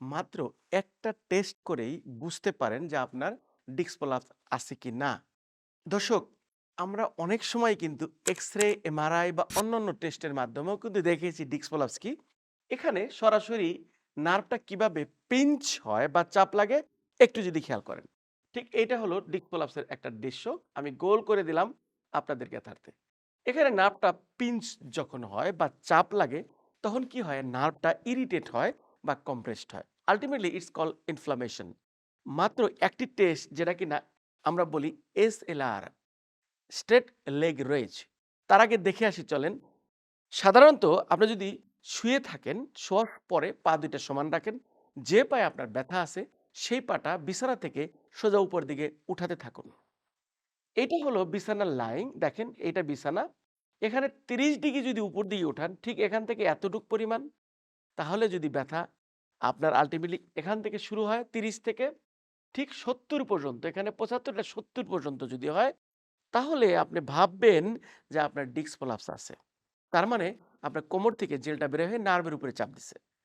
মাত্র একটা টেস্ট করেই বুঝতে পারেন যে আপনার ডিস্ক প্রলাপস আছে কি না। দর্শক, আমরা অনেক সময় কিন্তু এক্স-রে, এমআরআই বা অন্যান্য টেস্টের মাধ্যমেও কিন্তু দেখেছি ডিস্ক প্রলাপস কি। এখানে সরাসরি নার্ভটা কীভাবে পিঞ্চ হয় বা চাপ লাগে একটু যদি খেয়াল করেন। ঠিক এটা হলো ডিস্ক প্রলাপসের একটা দৃশ্য। আমি গোল করে দিলাম আপনাদের জ্ঞাতার্থে। এখানে নার্ভটা পিঞ্চ যখন হয় বা চাপ লাগে তখন কি হয়? নার্ভটা ইরিটেট হয় বা কম্প্রেসড হয়। Ultimately it's called inflammation. মাত্র একটি টেস্ট যেটা কিনা আমরা বলি এসএলআর স্ট্রেট লেগ রেজ। তার আগে দেখে আসি চলেন। সাধারণত আপনি যদি শুয়ে থাকেন, শোয়ার পরে পা ২ টা সমান রাখেন। যে পায়ে আপনার ব্যথা আছে সেই পাটা বিছানা থেকে সোজা উপর দিকে উঠাতে থাকুন। এটা হলো বিছানার লাইন। দেখেন এটা বিছানা। এখানে ৩০ ডিগ্রি যদি উপর দিকে উঠান ঠিক এখান থেকে এতটুক পরিমাণ, তাহলে যদি ব্যথা আপনার আলটিমেটলি এখান থেকে শুরু হয় ৩০ থেকে ঠিক ৭০ পর্যন্ত, এখানে পঁচাত্তরটা সত্তর পর্যন্ত যদি হয়, তাহলে আপনি ভাববেন যে আপনার ডিস্ক প্রলাপস আছে। তার মানে আপনার কোমর থেকে জেলটা বের হয়ে নার্ভের উপরে চাপ দিছে।